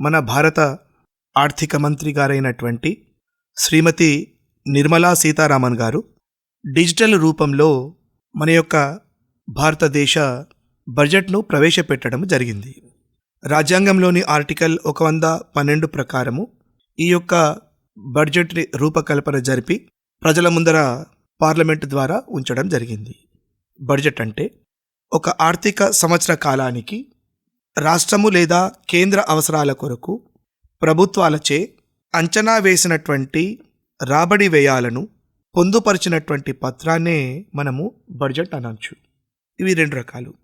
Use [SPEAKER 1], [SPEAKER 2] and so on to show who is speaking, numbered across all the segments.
[SPEAKER 1] మన భారత ఆర్థిక మంత్రి గారైనటువంటి శ్రీమతి నిర్మలా సీతారామన్ గారు డిజిటల్ రూపంలో మన యొక్క భారతదేశ బడ్జెట్ను ప్రవేశపెట్టడం జరిగింది. రాజ్యాంగంలోని ఆర్టికల్ ఒక వంద పన్నెండు ప్రకారము ఈ యొక్క బడ్జెట్ రూపకల్పన జరిపి ప్రజల ముందర పార్లమెంటు ద్వారా ఉంచడం జరిగింది. బడ్జెట్ అంటే ఒక ఆర్థిక సంవత్సర కాలానికి రాష్ట్రము లేదా కేంద్ర అవసరాల కొరకు ప్రభుత్వాలచే అంచనా వేసినటువంటి రాబడి వ్యయాలను పొందుపరిచినటువంటి పత్రాన్నే మనము బడ్జెట్ అనొచ్చు. ఇవి రెండు రకాలు.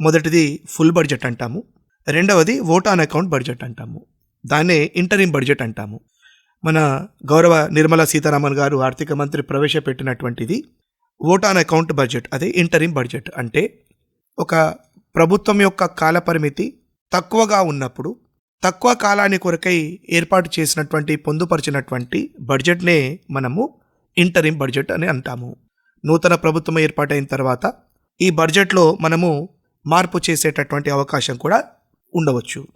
[SPEAKER 1] మొదటిది ఫుల్ బడ్జెట్ అంటాము. రెండవది ఓట్ ఆన్ అకౌంట్ బడ్జెట్ అంటాము. దాన్నే ఇంటరిమ్ బడ్జెట్ అంటాము. మన గౌరవ నిర్మలా సీతారామన్ గారు ఆర్థిక మంత్రి ప్రవేశపెట్టినటువంటిది ఓట్ ఆన్ అకౌంట్ బడ్జెట్ అదే ఇంటరిమ్ బడ్జెట్. అంటే ఒక ప్రభుత్వం యొక్క కాలపరిమితి తక్కువగా ఉన్నప్పుడు తక్కువ కాలాని కొరకై ఏర్పాటు చేసినటువంటి పొందుపరిచినటువంటి బడ్జెట్నే మనము ఇంటరిం బడ్జెట్ అని అంటాము. నూతన ప్రభుత్వం ఏర్పాటైన తర్వాత ఈ బడ్జెట్లో మనము మార్పు చేసేటటువంటి అవకాశం కూడా ఉండవచ్చు.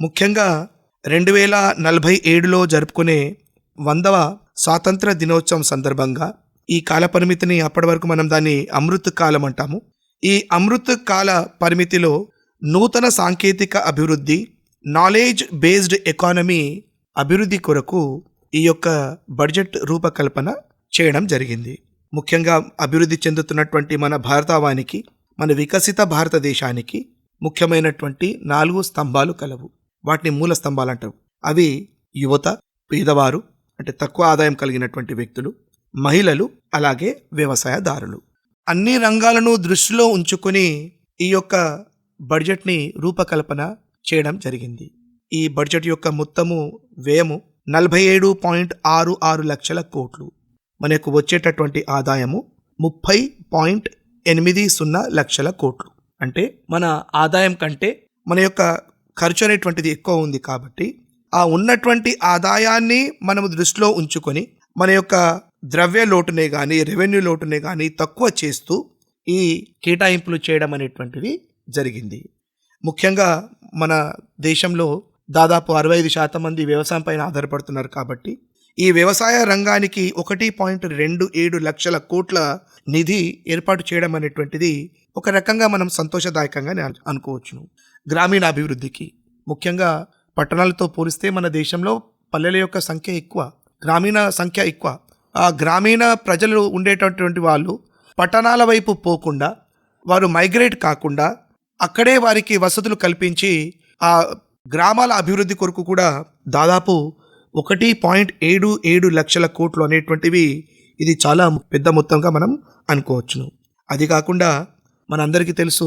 [SPEAKER 1] ముఖ్యంగా రెండు వేల నలభై ఏడులో జరుపుకునే వందవ స్వాతంత్ర దినోత్సవం సందర్భంగా ఈ కాలపరిమితిని అప్పటి వరకు మనం దాన్ని అమృత్ కాలం అంటాము. ఈ అమృత్ కాల పరిమితిలో నూతన సాంకేతిక అభివృద్ధి నాలెడ్జ్ బేస్డ్ ఎకానమీ అభివృద్ధి కొరకు ఈ యొక్క బడ్జెట్ రూపకల్పన చేయడం జరిగింది. ముఖ్యంగా అభివృద్ధి చెందుతున్నటువంటి మన భారతావానికి మన వికసిత భారతదేశానికి ముఖ్యమైనటువంటి నాలుగు స్తంభాలు కలవు. వాటిని మూల స్తంభాలు అంటారు. అవి యువత పేదవారు అంటే తక్కువ ఆదాయం కలిగినటువంటి వ్యక్తులు మహిళలు అలాగే వ్యవసాయదారులు. అన్ని రంగాలను దృష్టిలో ఉంచుకొని ఈ యొక్క బడ్జెట్ని రూపకల్పన చేయడం జరిగింది. ఈ బడ్జెట్ యొక్క మొత్తము వ్యయము నలభై ఏడు పాయింట్ ఆరు ఆరు లక్షల కోట్లు. మనకు వచ్చేటటువంటి ఆదాయము ముప్పై పాయింట్ ఎనిమిది సున్నా లక్షల కోట్లు. అంటే మన ఆదాయం కంటే మన యొక్క ఖర్చు అనేటువంటిది ఎక్కువ ఉంది కాబట్టి ఆ ఉన్నటువంటి ఆదాయాన్ని మనము దృష్టిలో ఉంచుకొని మన యొక్క ద్రవ్య లోటునే కానీ రెవెన్యూ లోటునే కానీ తక్కువ చేస్తూ ఈ కేటాయింపులు చేయడం అనేటువంటిది జరిగింది. ముఖ్యంగా మన దేశంలో దాదాపు అరవై ఐదు శాతం మంది వ్యవసాయం పైన ఆధారపడుతున్నారు కాబట్టి ఈ వ్యవసాయ రంగానికి ఒకటి పాయింట్ రెండు ఏడు లక్షల కోట్ల నిధి ఏర్పాటు చేయడం అనేటువంటిది ఒక రకంగా మనం సంతోషదాయకంగా అనుకోవచ్చును. గ్రామీణ అభివృద్ధికి ముఖ్యంగా పట్టణాలతో పోలిస్తే మన దేశంలో పల్లెల యొక్క సంఖ్య ఎక్కువ గ్రామీణ సంఖ్య ఎక్కువ ఆ గ్రామీణ ప్రజలు ఉండేటటువంటి వాళ్ళు పట్టణాల వైపు పోకుండా వారు మైగ్రేట్ కాకుండా అక్కడే వారికి వసతులు కల్పించి ఆ గ్రామాల అభివృద్ధి కొరకు కూడా దాదాపు ఒకటి పాయింట్ ఏడు ఏడు లక్షల కోట్లు అనేటువంటివి ఇది చాలా పెద్ద మొత్తంగా మనం అనుకోవచ్చును. అది కాకుండా మనందరికీ తెలుసు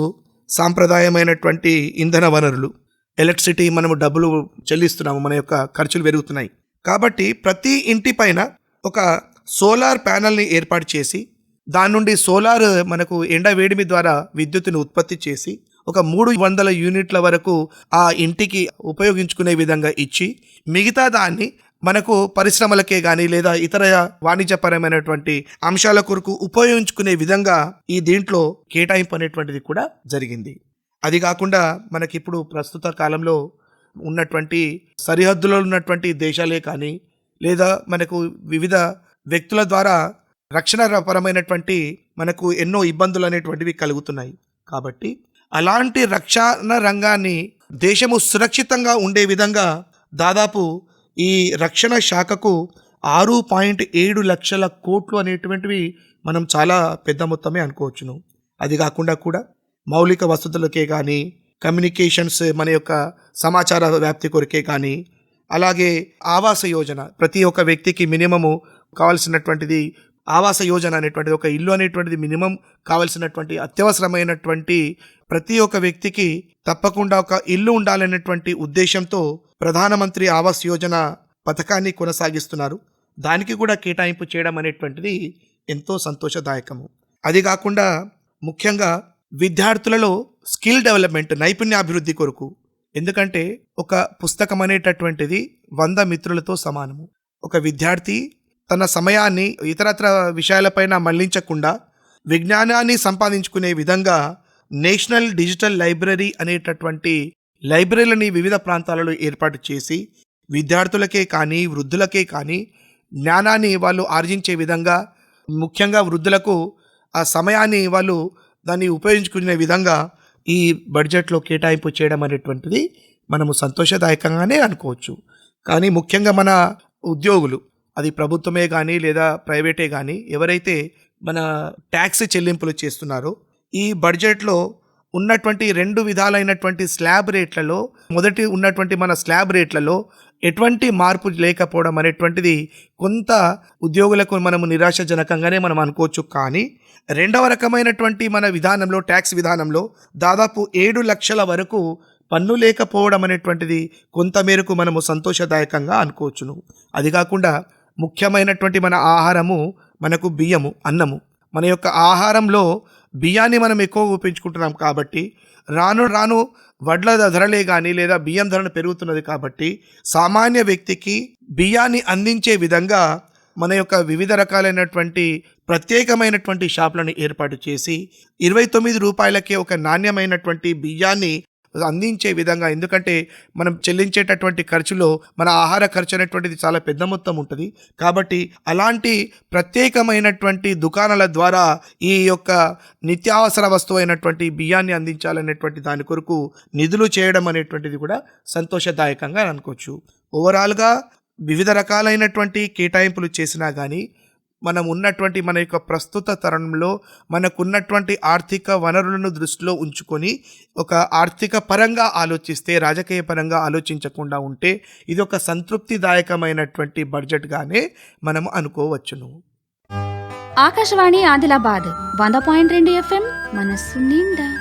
[SPEAKER 1] సాంప్రదాయమైనటువంటి ఇంధన వనరులు ఎలక్ట్రిసిటీ మనము డబ్బులు చెల్లిస్తున్నాము మన యొక్క ఖర్చులు పెరుగుతున్నాయి. కాబట్టి ప్రతి ఇంటి పైన ఒక సోలార్ ప్యానల్ని ఏర్పాటు చేసి దాని నుండి సోలార్ మనకు ఎండ వేడిమి ద్వారా విద్యుత్తును ఉత్పత్తి చేసి ఒక మూడు వందల యూనిట్ల వరకు ఆ ఇంటికి ఉపయోగించుకునే విధంగా ఇచ్చి మిగతా దాన్ని మనకు పరిశ్రమలకే కానీ లేదా ఇతర వాణిజ్యపరమైనటువంటి అంశాల కొరకు ఉపయోగించుకునే విధంగా ఈ దీంట్లో కేటాయింపు అనేటువంటిది కూడా జరిగింది. అది కాకుండా మనకి ఇప్పుడు ప్రస్తుత కాలంలో ఉన్నటువంటి సరిహద్దులో ఉన్నటువంటి దేశాలే కానీ లేదా మనకు వివిధ వ్యక్తుల ద్వారా రక్షణ పరమైనటువంటి మనకు ఎన్నో ఇబ్బందులు అనేటువంటివి కలుగుతున్నాయి. కాబట్టి అలాంటి రక్షణ రంగాన్ని దేశము సురక్షితంగా ఉండే విధంగా దాదాపు ఈ రక్షణ శాఖకు ఆరు పాయింట్ ఏడు లక్షల కోట్లు అనేటువంటివి మనం చాలా పెద్ద మొత్తమే అనుకోవచ్చును. అది కాకుండా కూడా మౌలిక వసతులకే కానీ కమ్యూనికేషన్స్ మన యొక్క సమాచార వ్యాప్తి కొరకే కానీ అలాగే ఆవాస యోజన ప్రతి ఒక్క వ్యక్తికి మినిమము కావాల్సినటువంటిది ఆవాస యోజన అనేటువంటిది ఒక ఇల్లు అనేటువంటిది మినిమం కావాల్సినటువంటి అత్యవసరమైనటువంటి ప్రతి ఒక్క వ్యక్తికి తప్పకుండా ఒక ఇల్లు ఉండాలనేటువంటి ఉద్దేశంతో ప్రధానమంత్రి ఆవాస్ యోజన పథకాన్ని కొనసాగిస్తున్నారు. దానికి కూడా కేటాయింపు చేయడం అనేటువంటిది ఎంతో సంతోషదాయకము. అది కాకుండా ముఖ్యంగా విద్యార్థులలో స్కిల్ డెవలప్మెంట్ నైపుణ్యాభివృద్ధి కొరకు ఎందుకంటే ఒక పుస్తకం అనేటటువంటిది వంద మిత్రులతో సమానము. ఒక విద్యార్థి తన సమయాన్ని ఇతరత్ర విషయాలపైన మళ్ళించకుండా విజ్ఞానాన్ని సంపాదించుకునే విధంగా నేషనల్ డిజిటల్ లైబ్రరీ అనేటటువంటి లైబ్రరీలని వివిధ ప్రాంతాలలో ఏర్పాటు చేసి విద్యార్థులకే కానీ వృద్ధులకే కానీ జ్ఞానాన్ని వాళ్ళు ఆర్జించే విధంగా ముఖ్యంగా వృద్ధులకు ఆ సమయాన్ని వాళ్ళు దాన్ని ఉపయోగించుకునే విధంగా ఈ బడ్జెట్లో కేటాయింపు చేయడం అనేటువంటిది మనము సంతోషదాయకంగానే అనుకోవచ్చు. కానీ ముఖ్యంగా మన ఉద్యోగులు అది ప్రభుత్వమే కానీ లేదా ప్రైవేటే కానీ ఎవరైతే మన ట్యాక్స్ చెల్లింపులు చేస్తున్నారో ఈ బడ్జెట్లో ఉన్నటువంటి రెండు విధాలైనటువంటి స్లాబ్ రేట్లలో మొదటి ఉన్నటువంటి మన స్లాబ్ రేట్లలో ఎటువంటి మార్పు లేకపోవడం అనేటువంటిది కొంత ఉద్యోగులకు మనము నిరాశజనకంగానే మనం అనుకోవచ్చు. కానీ రెండవ రకమైనటువంటి మన విధానంలో ట్యాక్స్ విధానంలో దాదాపు ఏడు లక్షల వరకు పన్ను లేకపోవడం అనేటువంటిది కొంత మేరకు మనము సంతోషదాయకంగా అనుకోవచ్చును. అది కాకుండా ముఖ్యమైనటువంటి మన ఆహారము మనకు బియ్యము అన్నము. మన యొక్క ఆహారంలో బియ్యాన్ని మనం ఎక్కువ ఉపయోగించుకుంటున్నాం కాబట్టి రాను రాను వడ్ల ధరలే కానీ లేదా బియ్యం ధరలు పెరుగుతున్నది కాబట్టి సామాన్య వ్యక్తికి బియ్యాన్ని అందించే విధంగా మన యొక్క వివిధ రకాలైనటువంటి ప్రత్యేకమైనటువంటి షాపులను ఏర్పాటు చేసి ఇరవై తొమ్మిది రూపాయలకే ఒక నాణ్యమైనటువంటి బియ్యాన్ని అందించే విధంగా. ఎందుకంటే మనం చెల్లించేటటువంటి ఖర్చులో మన ఆహార ఖర్చు అనేటువంటిది చాలా పెద్ద మొత్తం ఉంటుంది. కాబట్టి అలాంటి ప్రత్యేకమైనటువంటి దుకాణాల ద్వారా ఈ యొక్క నిత్యావసర వస్తువు అయినటువంటి బియ్యాన్ని అందించాలనేటువంటి దాని కొరకు నిధులు చేయడం అనేటువంటిది కూడా సంతోషదాయకంగా అనుకోవచ్చు. ఓవరాల్గా వివిధ రకాలైనటువంటి కేటాయింపులు చేసినా కానీ మనం ఉన్నటువంటి మన యొక్క ప్రస్తుత తరుణంలో మనకున్నటువంటి ఆర్థిక వనరులను దృష్టిలో ఉంచుకొని ఒక ఆర్థిక పరంగా ఆలోచిస్తే రాజకీయ పరంగా ఆలోచించకుండా ఉంటే ఇది ఒక సంతృప్తిదాయకమైనటువంటి బడ్జెట్గానే మనం అనుకోవచ్చును.
[SPEAKER 2] ఆకాశవాణి ఆదిలాబాద్ వంద పాయింట్ రెండు ఎఫ్ఎం మనస్సు నిండా.